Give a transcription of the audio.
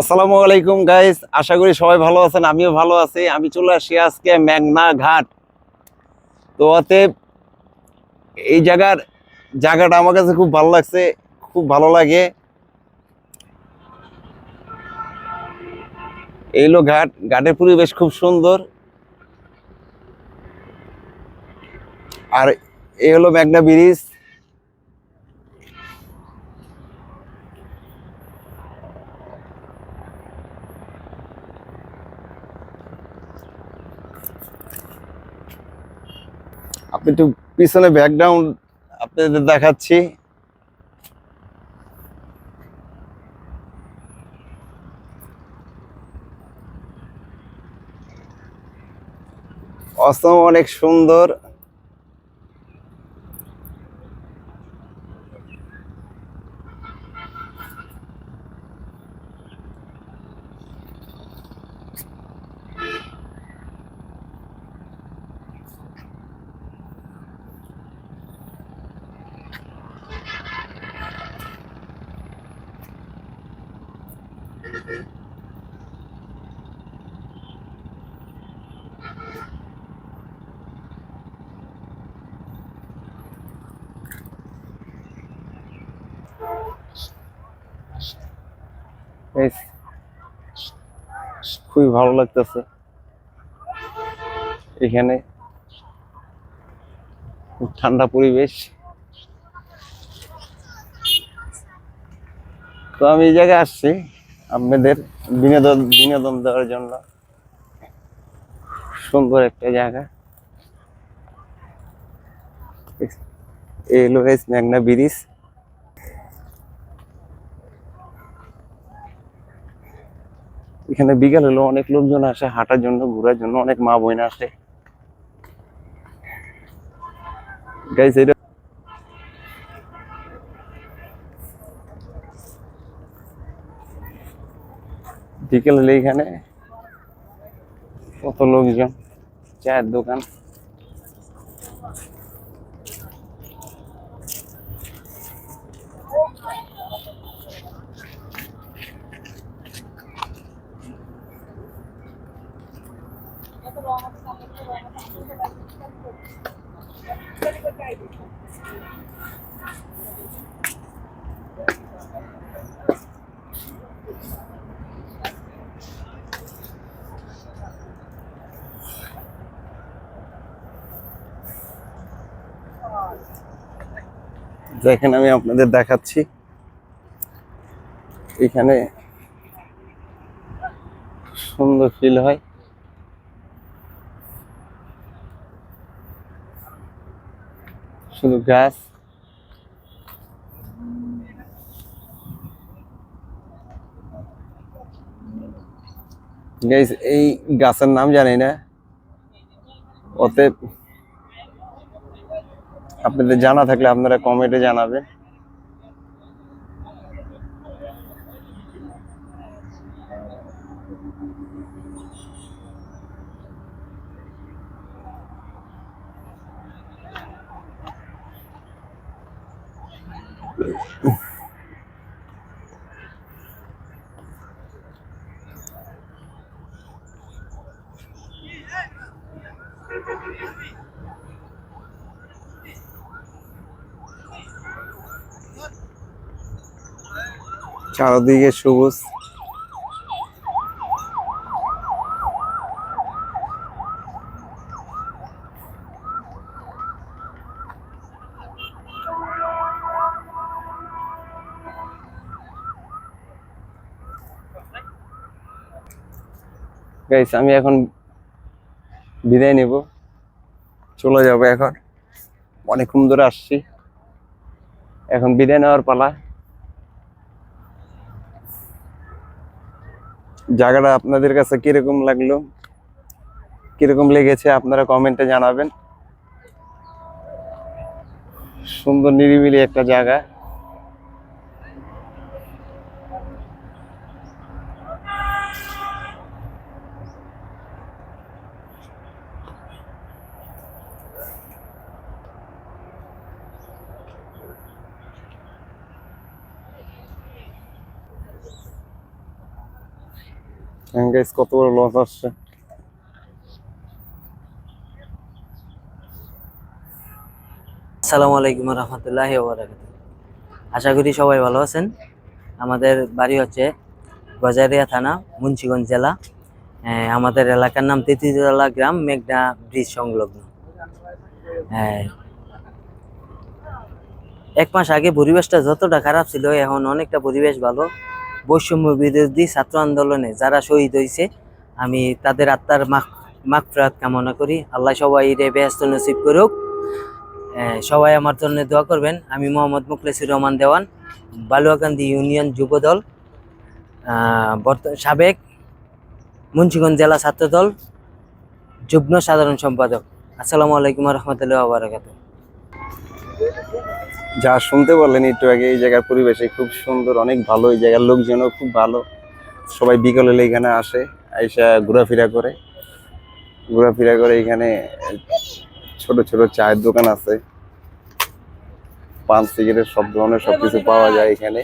আসসালামু আলাইকুম গাইস আশা করি সবাই ভালো আছেন, আমিও ভালো আছি। আমি চলে আসি আজকে মেঘনা ঘাট। তো অতএব এই জায়গার জায়গাটা আমার কাছে খুব ভালো লাগছে, খুব ভালো লাগে। এই হলো ঘাট। ঘাটের পরিবেশ খুব সুন্দর। আর এই হলো মেঘনা ব্রিজ। আপনি একটু পিছনে ব্যাকগ্রাউন্ড আপনাদের দেখাচ্ছি। অসম অনেক সুন্দর। খুবই ভালো লাগতেছে। এখানে খুব ঠান্ডা পরিবেশ। তো আমি এই জায়গায় আসছি। আপনাদের বিনোদন বিনোদন দেওয়ার জন্য। সুন্দর একটা জায়গা। এই হলো গাইস মেঘনা ব্রিজ। এখানে বিকাল হলো অনেক লোকজন আসে, হাঁটার জন্য, ঘোরার জন্য, অনেক মা বোন আসে। গাইস এটা বিকেল হলে এখানে কত লোকজন চায়ের দোকান দেখেন আমি আপনাদের দেখাচ্ছি। এখানে সুন্দর ফিল হয়। শুধু গাছ। এই গাছের নাম জানি না। অতএব আপনাদের জানা থাকলে আপনারা কমেন্টে জানাবেন চারদিকে সবুজ। গাইস আমি এখন বিদায় নেব। চলে যাব এখন। অনেকক্ষণ ধরে আসছি। এখন বিদায় নেওয়ার পালা। জায়গাটা আপনাদের কাছে কীরকম লাগল? কীরকম লেগেছে আপনারা কমেন্টে জানাবেন। সুন্দর নিরিবিলি একটা জায়গা। গাইস কত বড় আসছে? আসসালামু আলাইকুম রহমতুল্লাহি আশা করি সবাই ভালো আছেন। আমাদের বাড়ি হচ্ছে গজারিয়া থানা, মুন্সিগঞ্জ জেলা। আমাদের এলাকার নাম তেতিতলা গ্রাম, মেঘনা ব্রিজ সংলগ্ন। এক মাস আগে পরিবেশটা যতটা খারাপ ছিল, এখন অনেকটা পরিবেশ ভালো। বৈষম্য বিরোধী ছাত্র আন্দোলনে যারা শহীদ হয়েছে, আমি তাদের আত্মার মাখ, মাগফিরাত কামনা করি। আল্লাহ সবাই রে ব্যস্ত নসিব করুক। সবাই আমার জন্য দোয়া করবেন। আমি মোহাম্মদ মুখলেসুর রহমান দেওয়ান, বালুয়াকান্দি ইউনিয়ন যুবদল সাবেক মুন্সিগঞ্জ জেলা ছাত্রদল, যুগ্ম সাধারণ সম্পাদক। আসসালামু আলাইকুম রহমতুল্লাহ বারাকাত যা শুনতে পারলেন একটু আগে, এই জায়গার পরিবেশে খুব সুন্দর, অনেক ভালো, এই জায়গার লোকজনও খুব ভালো। সবাই বিকেল এখানে আসে, আইসা ঘোরাফেরা করে। ঘোরাফেরা করে এখানে ছোট ছোট চায়ের দোকান আছে। পান, সিগারেট, সব ধরনের সবকিছু পাওয়া যায় এখানে।